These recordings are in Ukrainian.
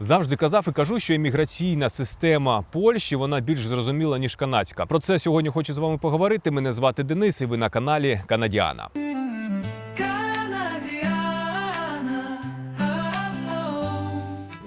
Завжди казав і кажу, що імміграційна система Польщі вона більш зрозуміла ніж канадська. Про це сьогодні хочу з вами поговорити. Мене звати Денис, і ви на каналі Канадіана.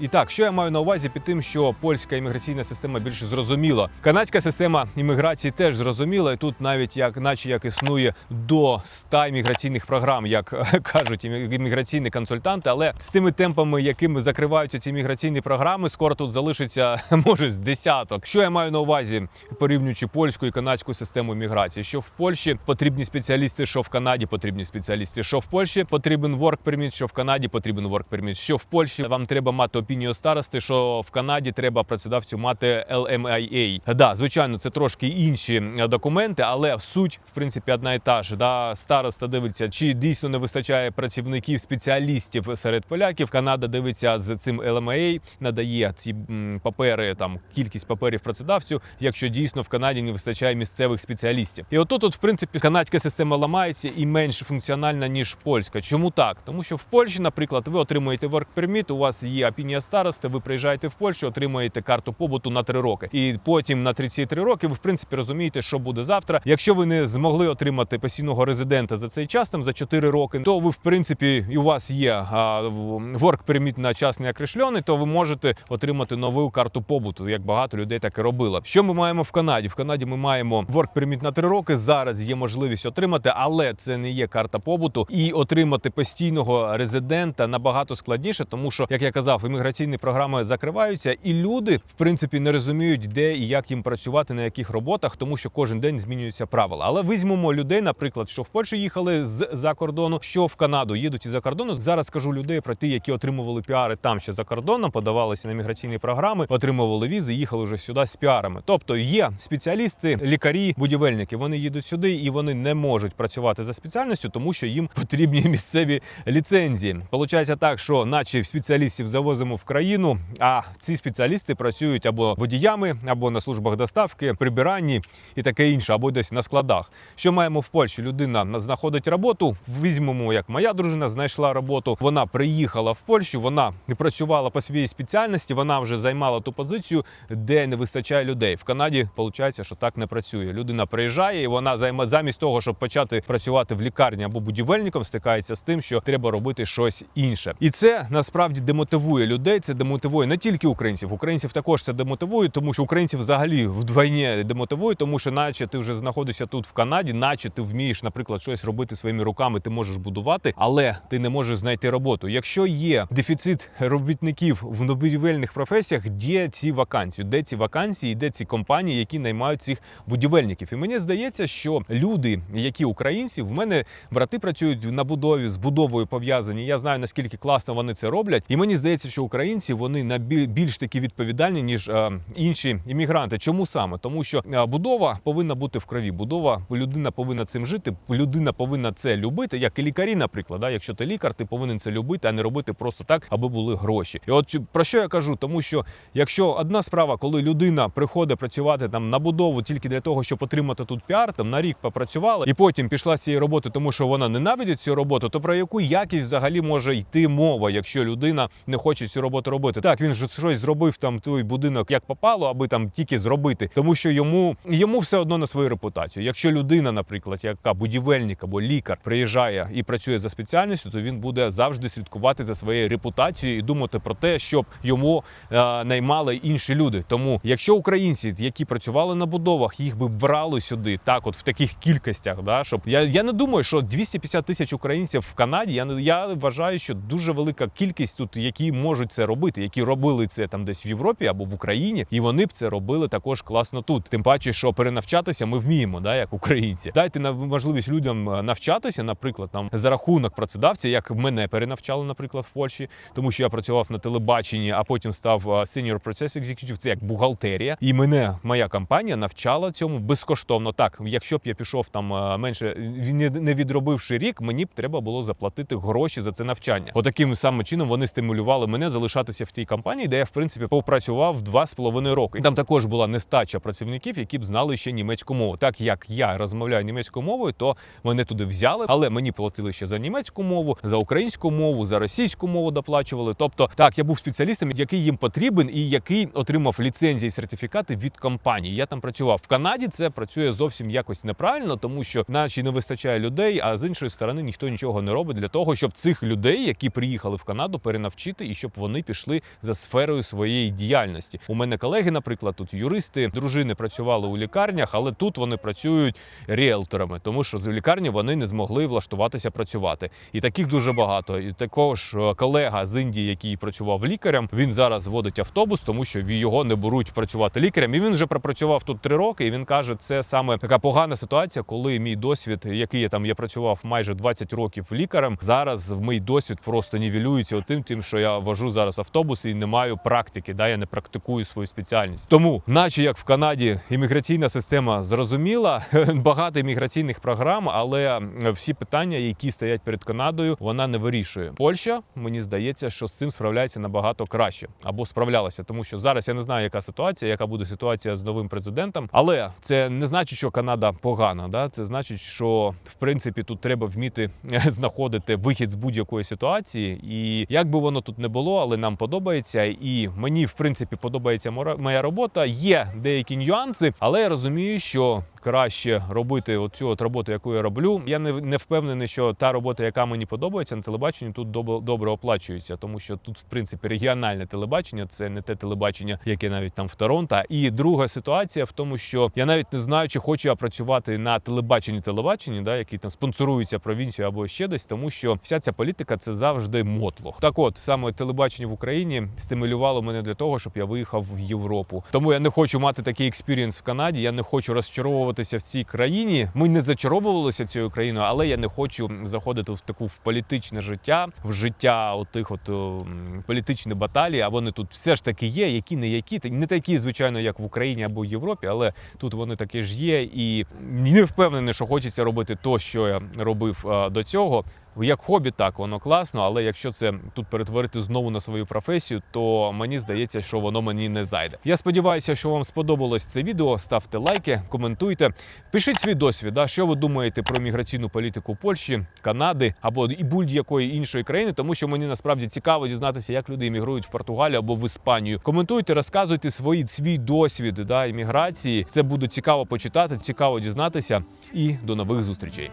І так, що я маю на увазі під тим, що польська імміграційна система більш зрозуміла. Канадська система імміграції теж зрозуміла, і тут навіть як, наче як існує до 100 імміграційних програм, як кажуть імміграційні консультанти. Але з тими темпами, якими закриваються ці імміграційні програми, скоро тут залишиться може з десяток. Що я маю на увазі, порівнюючи польську і канадську систему імміграції? Що в Польщі потрібні спеціалісти, що в Канаді потрібні спеціалісти, що в Польщі потрібен work permit, що в Канаді потрібен work permit, що в Польщі вам треба мати опінію старости, що в Канаді треба працедавцю мати LMIA. Да, звичайно, це трошки інші е, документи, але суть в принципі одна і та ж. Да, староста дивиться, чи дійсно не вистачає працівників, спеціалістів серед поляків. Канада дивиться з цим LMIA, надає ці папери, там кількість паперів працедавцю, якщо дійсно в Канаді не вистачає місцевих спеціалістів. І отут, от, в принципі, канадська система ламається і менш функціональна ніж польська. Чому так? Тому що в Польщі, наприклад, ви отримуєте work permit, у вас є опінія старости, ви приїжджаєте в Польщу, отримуєте карту побуту на 3 роки. І потім на 33 роки ви в принципі розумієте, що буде завтра. Якщо ви не змогли отримати постійного резидента за цей час, там за 4 роки, то ви в принципі і у вас є а, в- work permit на час не окресльоний, то ви можете отримати нову карту побуту, як багато людей так і робило. Що ми маємо в Канаді? В Канаді ми маємо work permit на 3 роки. Зараз є можливість отримати, але це не є карта побуту. І отримати постійного резидента набагато складніше, тому що, як я казав, імміграційні програми закриваються, і люди в принципі не розуміють, де і як їм працювати на яких роботах, тому що кожен день змінюються правила. Але візьмемо людей, наприклад, що в Польщу їхали з за кордону, що в Канаду їдуть із за кордону. Зараз скажу людей про ті, які отримували піари там ще за кордоном, подавалися на міграційні програми, отримували візи, їхали вже сюди з піарами. Тобто є спеціалісти, лікарі, будівельники. Вони їдуть сюди і вони не можуть працювати за спеціальністю, тому що їм потрібні місцеві ліцензії. Получається так, що наче спеціалістів завозимо в країну, а ці спеціалісти працюють або водіями, або на службах доставки, прибиранні і таке інше, або десь на складах. Що маємо в Польщі? Людина знаходить роботу. Візьмемо, як моя дружина знайшла роботу. Вона приїхала в Польщу, вона працювала по своїй спеціальності, вона вже займала ту позицію, де не вистачає людей. В Канаді виходить, що так не працює. Людина приїжджає, і вона займа замість того, щоб почати працювати в лікарні або будівельником, стикається з тим, що треба робити щось інше. І це насправді демотивує людей. Це демотивує не тільки українців. Українців також це демотивує, тому що українців взагалі вдвойні демотивує, тому що, наче ти вже знаходишся тут в Канаді, наче ти вмієш, наприклад, щось робити своїми руками, ти можеш будувати, але ти не можеш знайти роботу. Якщо є дефіцит робітників в будівельних професіях, де ці вакансії, де ці вакансії, де ці компанії, які наймають цих будівельників. І мені здається, що люди, які українці, в мене брати працюють на будові з будовою пов'язані. Я знаю наскільки класно вони це роблять. І мені здається, що українці вони на бі- більш такі відповідальні ніж е, інші іммігранти. Чому саме? Тому що е, будова повинна бути в крові. Будова людина повинна цим жити. Людина повинна це любити, як і лікарі, наприклад. Да? Якщо ти лікар, ти повинен це любити, а не робити просто так, аби були гроші. І от про що я кажу? Тому що якщо одна справа, коли людина приходить працювати там на будову тільки для того, щоб отримати тут піар, там на рік попрацювала, і потім пішла з цієї роботи, тому що вона ненавидить цю роботу, то про яку якість взагалі може йти мова, якщо людина не хоче цю роботу робити? Так, він же щось зробив там той будинок як попало, аби там тільки зробити, тому що йому йому все одно на свою репутацію. Якщо людина, наприклад, яка будівельник або лікар приїжджає і працює за спеціальністю, то він буде завжди слідкувати за своєю репутацією і думати про те, щоб йому е, наймали інші люди. Тому, якщо українці, які працювали на будовах, їх би брали сюди, так от в таких кількостях, да, щоб я, я не думаю, що 250 тисяч українців в Канаді. Я не- я вважаю, що дуже велика кількість тут, які можуть це робити, які робили це там десь в Європі або в Україні, і вони б це робили також класно тут. Тим паче, що перенавчатися ми вміємо, да, як українці. Дайте на можливість людям е, навчатися, наприклад, там за рахунок працедавця, як мене перенавчали, наприклад, в Польщі, тому що я працював на телебаченні, а потім став е, Senior Process Executive, це як бухгалтерія. І мене моя компанія навчала цьому безкоштовно. Так, якщо б я пішов там е, менше, не- відробивши рік, мені б треба було заплатити гроші за це навчання. Отаким самим чином вони стимулювали мене залишатися в тій компанії, де я в принципі попрацював два з половиною роки. І там також була нестача працівників, які б знали ще німецьку мову. Так як я розмовляю німецькою мовою, то мене туди взяли, але мені платили ще за німецьку мову, за українську мову, за російську мову доплачували. Тобто, так я був спеціалістом, який їм потрібен і який отримав ліцензії і сертифікати від компанії. Я там працював в Канаді. Це працює зовсім якось неправильно, тому що наче не вистачає людей, а з іншої сторони ніхто нічого не робить для того, щоб цих людей, які приїхали в Канаду, перенавчити і щоб вони пішли за сферою своєї діяльності. У мене колеги, наприклад, тут юристи, дружини працювали у лікарнях, але тут вони працюють ріелторами, тому що з лікарні вони не змогли влаштуватися працювати. І таких дуже багато. І також е, колега з Індії, який працював лікарем, він зараз водить автобус, тому що його не беруть працювати лікарем. І він вже пропрацював тут три роки. І він каже, це саме така погана ситуація, коли мій досвід, який я там я працював майже 20 років лікарем, зараз мій досвід просто нівелюється тим, тим, що я вожу зараз автобус і не маю практики. Да, я не практикую свою спеціальність. Тому, наче як в Канаді, імміграційна система зрозуміла, багато імміграційних програм, але всі питання, які стоять перед Канадою, вона не вирішує. Польща, мені здається, що з цим справляється набагато краще або справлялася, тому що зараз я не знаю, яка ситуація, яка буде ситуація з новим президентом. Але це не значить, що Канада погана. Да? Це значить, що в принципі тут треба вміти знаходити вихід з будь-якої ситуації. І як би воно тут не було, але нам подобається. І мені в принципі подобається моя робота. Є деякі нюанси, але я розумію, що краще робити оцю от роботу, яку я роблю. Я не, не впевнений, що та робота, яка мені подобається на телебаченні, тут добре, оплачується, тому що тут, в принципі, регіональне телебачення це не те телебачення, яке навіть там в Торонто. І друга ситуація в тому, що я навіть не знаю, чи хочу я працювати на телебаченні телебаченні, да, який там спонсорується провінцією або ще десь, тому що вся ця політика це завжди мотлох. Так, от саме телебачення в Україні стимулювало мене для того, щоб я виїхав в Європу. Тому я не хочу мати такий експірієнс в Канаді. Я не хочу розчаровуватися в цій країні. Ми не зачаровувалися цією країною, але я не хочу заходити в таку в політичне життя, в життя отих от о, баталій. А вони тут все ж таки є, які не які, не такі, звичайно, як в Україні або в Європі, але тут вони такі ж є. І не впевнений, що хочеться робити то, що я робив до цього. Як хобі, так воно класно, але якщо це тут перетворити знову на свою професію, то мені здається, що воно мені не зайде. Я сподіваюся, що вам сподобалось це відео. Ставте лайки, коментуйте, пишіть свій досвід. Да, що ви думаєте про міграційну політику Польщі, Канади або і будь-якої іншої країни, тому що мені насправді цікаво дізнатися, як люди іммігрують в Португалію або в Іспанію. Коментуйте, розказуйте свої свій досвід да, імміграції. Це буде цікаво почитати, цікаво дізнатися. І до нових зустрічей.